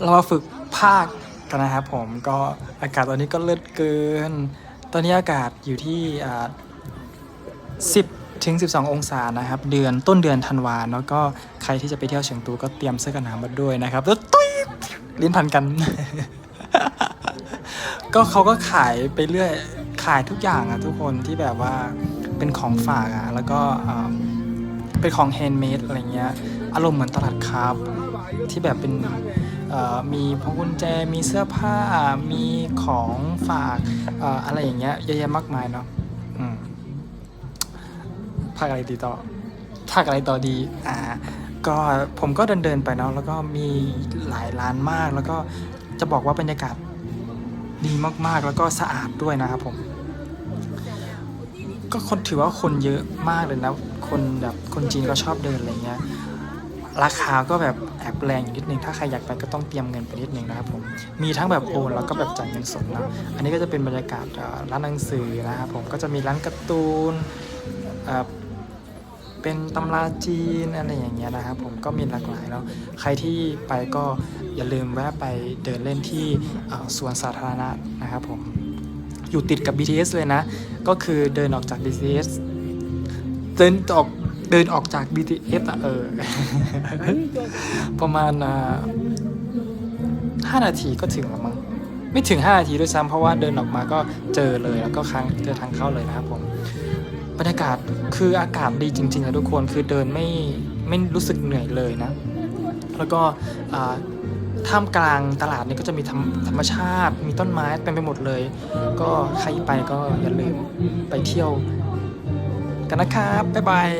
เรามาฝึกภาคกันนะครับผมก็อากาศตอนนี้ก็เลิศเกิน ตอนนี้อากาศอยู่ที่อ่า10ถึง 12 องศานะครับ เดือนต้นเดือนธันวาเนาะก็ใครที่จะไปเที่ยวเชียงตูก็เตรียมเสื้อกันหนาวมาด้วยนะครับแล้วตุ้ยลิ้นพันกัน ก็เขาก็ขายไปเรื่อยขายทุกอย่างอะทุกคนที่แบบว่าเป็นของฝากอะแล้วก็เป็นของแฮนด์เมดอะไรเงี้ยอารมณ์เหมือนตลาดคราฟต์ ที่แบบเป็นมีพวงกุญแจมีเสื้อผ้ามีของฝากออะไรอย่างเงี้ยเยอะแยะมากมายเนาะภาคอะไรดีต่อภาคอะไรต่อดีอ่าก็ผมก็เดินเดินไปเนาะแล้วก็มีหลายร้านมาก แล้วก็จะบอกว่าบรรยากาศดีมากๆ แล้วก็สะอาดด้วยนะครับผม ก็คนถือว่าคนเยอะมากเลยนะ คนแบบคนจีนก็ชอบเดินอะไรเงี้ย ราคาก็แบบแอบแรงอยู่นิดนึง ถ้าใครอยากไปก็ต้องเตรียมเงินไปนิดนึงนะครับผม มีทั้งแบบโอนแล้วก็แบบจ่ายเงินสดนะ อันนี้ก็จะเป็นบรรยากาศร้านหนังสือนะครับผม ก็จะมีร้านการ์ตูน เป็นตำราจีนอะไรอย่างเงี้ยนะครับผม ก็มีหลากหลายแล้วใครที่ไปก็อย่าลืมแวะไปเดินเล่นที่สวนสาธารณะนะครับผม อยู่ติดกับ BTS เลยนะ ก็คือเดินออกจาก BTS เดินออก เดินออกจาก BTS อะเออ ประมาณห้านาทีก็ถึงแล้วมั้งไม่ถึง 5 นาทีด้วยซ้ำเพราะว่าเดินออกมาก็เจอเลยแล้วก็ค้างเจอทางเข้าเลยนะครับผมบรรยากาศคืออากาศดีจริงๆนะทุกคนคือเดินไม่ไม่รู้สึกเหนื่อยเลยนะ แล้วก็ท่ามกลางตลาดนี่ก็จะมีธรรมธรรมชาติ มีต้นไม้เต็มไปหมดเลย ก็ใครไปก็อย่าลืมไปเที่ยว กันนะครับ บ๊ายบาย